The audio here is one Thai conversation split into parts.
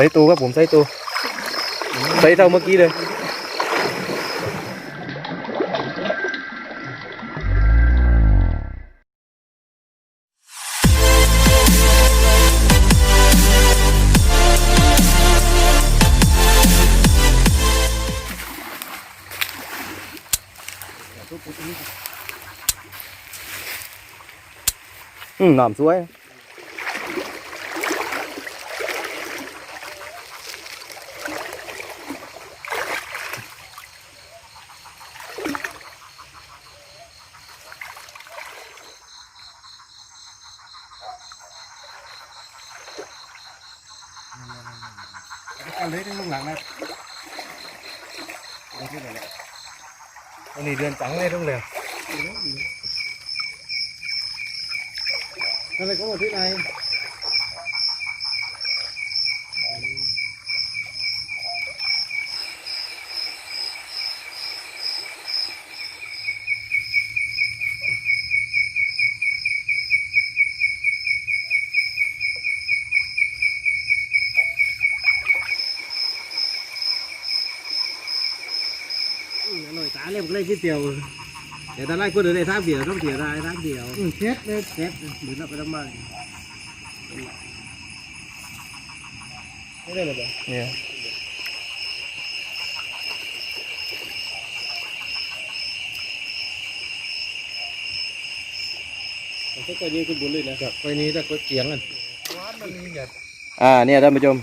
ใส่ตูครับผมใส่ตูใส่เท่าเมื่อกี้เลยอืมน้ำสวยกันเลยที่ลุงหลังนะนี่คืออะไรวัน นี้เดือนจังเลยต้องเลยอะไรก็ม อร่อยตาเล่มก็เลยคิดเดียวเดี๋ยวตาไล่คนเดียวได้ทางเดียวต้องเดียวได้ทางเดียวอืมเช็ดเลยเซ็ตหรือเราไปทำไมไม่ได้เลยเนี่ยผมก็ยืนขึ้นบนเลยนะจากไปนี้ถ้าก็เกียงกันอ่าเนี่ยท่านผู้ชม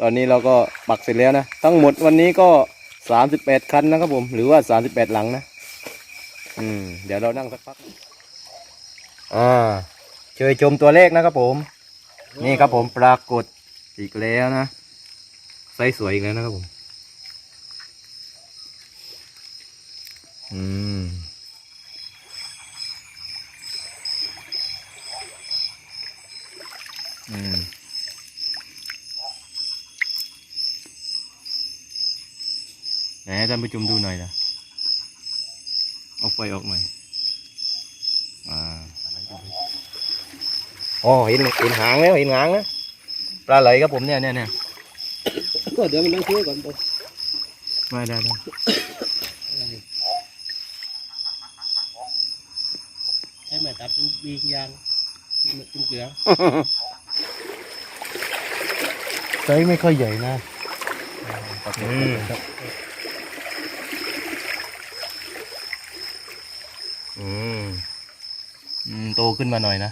ตอนนี้เราก็ปักเสร็จแล้วนะ ทั้งหมดวันนี้ก็ สามสิบแปดคันนะครับผม หรือว่าสามสิบแปดหลังนะ อืม เดี๋ยวเรานั่งสักพัก อ่าเชยชมตัวเลขนะครับผม นี่ครับผมปรากฏอีกแล้วนะไซส์สวยอีกแล้วนะครับผม อืม ไหนให้ท่านผู้ชมดูหน่อยนะเอาไฟออกหน่อยอ่าอ๋อเห็นเห็นหางแล้วเห็นหางนะปลาไหลครับผมเนี่ยเนี่ยเนี่ยก็เดี๋ยวมันต้องช่วยก่อนไม่ได้ได้ใช้ไม้ตัดบียางจุ่มเกลือไซส์ไม่ค่อยใหญ่นะอืม อืมอืม โตขึ้นมาหน่อยนะ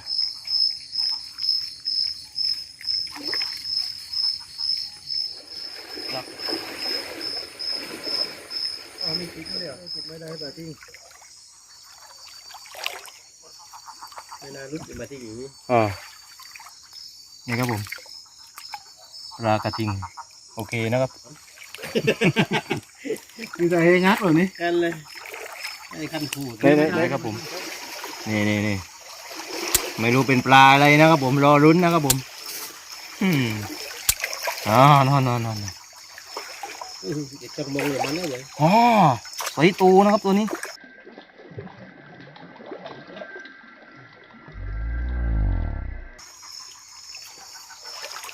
อ๋อมีติ๊กไม่ได้ติ๊กไม่ได้แต่ที่ไม่น่ารุดมาที่อยู่อ่านี่ครับผมรากระทิง โอเคนะครับ มีแต่เฮงัดแบบนี้กันเลย ไอ้ขั้นพูดได้ได้ได้ครับผม นี่นี่นี่ไม่รู้เป็นปลาอะไรนะครับผมรอรุ้นนะครับผม อืมอ๋อนอนนอนนอนเด็กจังมองอย่างมันนะเลยอ๋อใส่ตูนะครับตัวนี้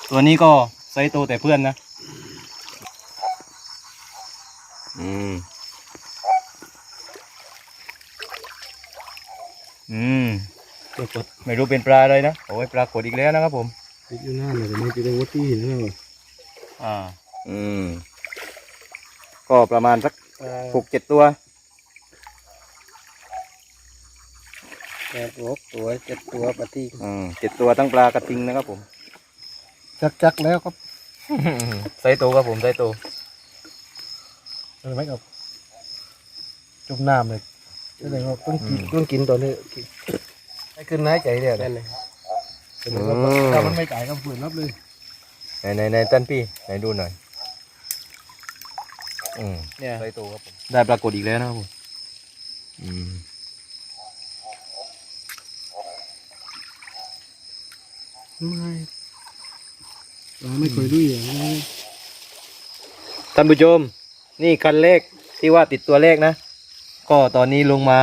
ตัวนี้ก็ไซส์โตแต่เพื่อนนะ อืมปรากฏไม่รู้เป็นปลาอะไรนะโอ้ยปลากดอีกแล้วนะครับผมติ๊กอยู่หน้าเลยแต่ไม่จะได้วัตตี้นะอ่า อืม ก็ประมาณสักหกเจ็ดตัวแปดหกตัวเจ็ดตัวปฏิอืมเจ็ดตัวตั้งปลากระทิงนะครับผมจักจักแล้วก็ไซส์โตครับผมไซส์โตไม่กับจุ่มน้ำเลย แสดงว่าต้องกินต้องกินตอนนี้ให้ขึ้นน้ายใจเนี่ยนั่นเลยแสดงว่าถ้ามันไม่จ่ายก็ฝืนรับเลยไหนไหนไหนท่านพี่ไหนดูหน่อยอืมเนี่ยไซส์โตครับผมได้ปรากฏอีกแล้วนะครับผมอืมไม่เราไม่เคยดูอย่างนี้ท่านผู้ชม นี่คันเลขที่ว่าติดตัวเลขนะ ก็ตอนนี้ลงมา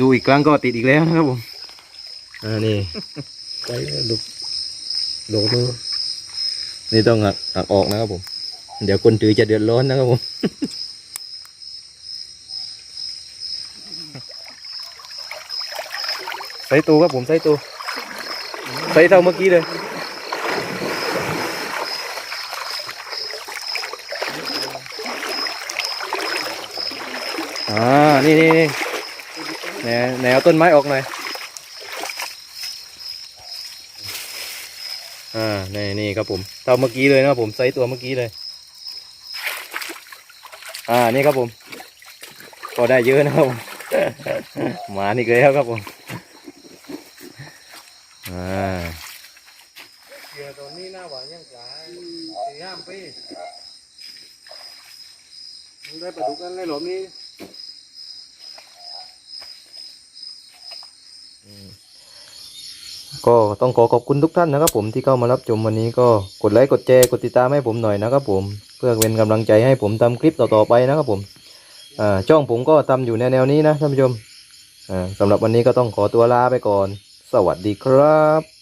ดูอีกครั้งก็ติดอีกแล้วนะครับผมอ่านี่ไปดุดุมือนี่ต้องหักหักออกนะครับผม เดี๋ยวคนถือจะเดือดร้อนนะครับผมใส่ตูครับผมใส่ตูใส่เท่าเมื่อกี้เลยอ่า นี่นี่นี่แนวแนวต้นไม้ออกหน่อย อ่านี่นี่ครับผมเท่าเมื่อกี้เลยนะครับผมไซส์ตัวเมื่อกี้เลย อ่า นี่ครับผม ก็ได้เยอะนะครับผมหมานี่เลยครับผม อ่าเดี๋ยวตอนนี้หน้าหวานยังกลายสี่ห้าปีได้ปลาดุกกันในหลอมนี้ ก็ต้องขอขอบคุณทุกท่านนะครับผมที่เข้ามารับชมวันนี้ก็กดไลค์กดแชร์กดติดตามให้ผมหน่อยนะครับผมเพื่อเป็นกำลังใจให้ผมทำคลิปต่อๆไปนะครับผมช่องผมก็ทำอยู่ในแนวนี้นะท่านผู้ชมสำสำหรับวันนี้ก็ต้องขอตัวลาไปก่อน สวัสดีครับ